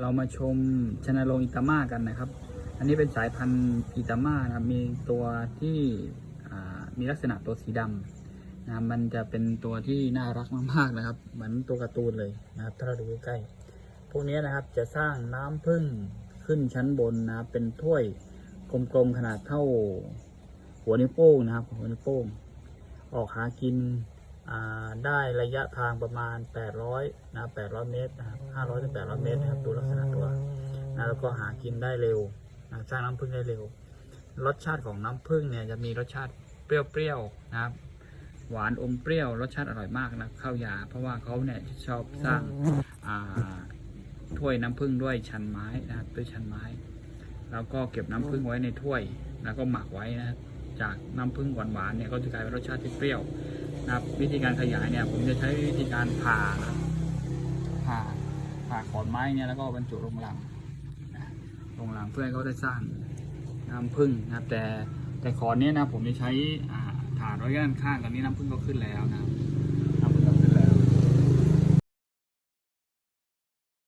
เรามาชมชนาโรงอิตาม่ากันนะครับ อันนี้เป็นสายพันธุ์อิตาม่านะครับ มีตัวที่มีลักษณะตัวสีดำนะมันจะเป็นตัวที่น่ารักมากๆนะครับ เหมือนตัวการ์ตูนเลยนะครับ ถ้าเราดูใกล้พวกนี้นะครับจะสร้างน้ำผึ้งขึ้นชั้นบนนะครับเป็นถ้วยกลมๆขนาดเท่า หัวนิ้วโป้งนะครับ หัวนิ้วโป้งออกหากิน ได้ระยะทางประมาณ 800นะ800 เมตรนะครับ500ถึง800 เมตรนะครับดูลักษณะตัวนะแล้วก็หากินได้เร็วนะสร้างน้ำผึ้งได้เร็ว รสชาติของน้ำผึ้งเนี่ยจะมีรสชาติเปรี้ยวๆนะครับ หวานอมเปรี้ยว รสชาติอร่อยมากนะข้าวยา เพราะว่าเขาเนี่ยชอบสร้างถ้วยน้ำผึ้งด้วยชันไม้นะครับด้วยชันไม้ แล้วก็เก็บน้ำผึ้งไว้ในถ้วย แล้วก็หมักไว้นะจากน้ำผึ้งหวานๆเนี่ยก็จะกลายเป็นรสชาติที่เปรี้ยว นะครับวิธีการขยายเนี่ย ผมจะใช้วิธีการผ่าผ่าผ่าขอนไม้เนี่ยแล้วก็บรรจุลงลังลงลังเพื่อให้เขาได้สร้างน้ำพึ่งนะครับ แต่แต่ขอนเนี้ยนะผมจะใช้อ่าฐานไว้ด้านข้างตอนนี้น้ำพึ่งก็ขึ้นแล้วนะครับ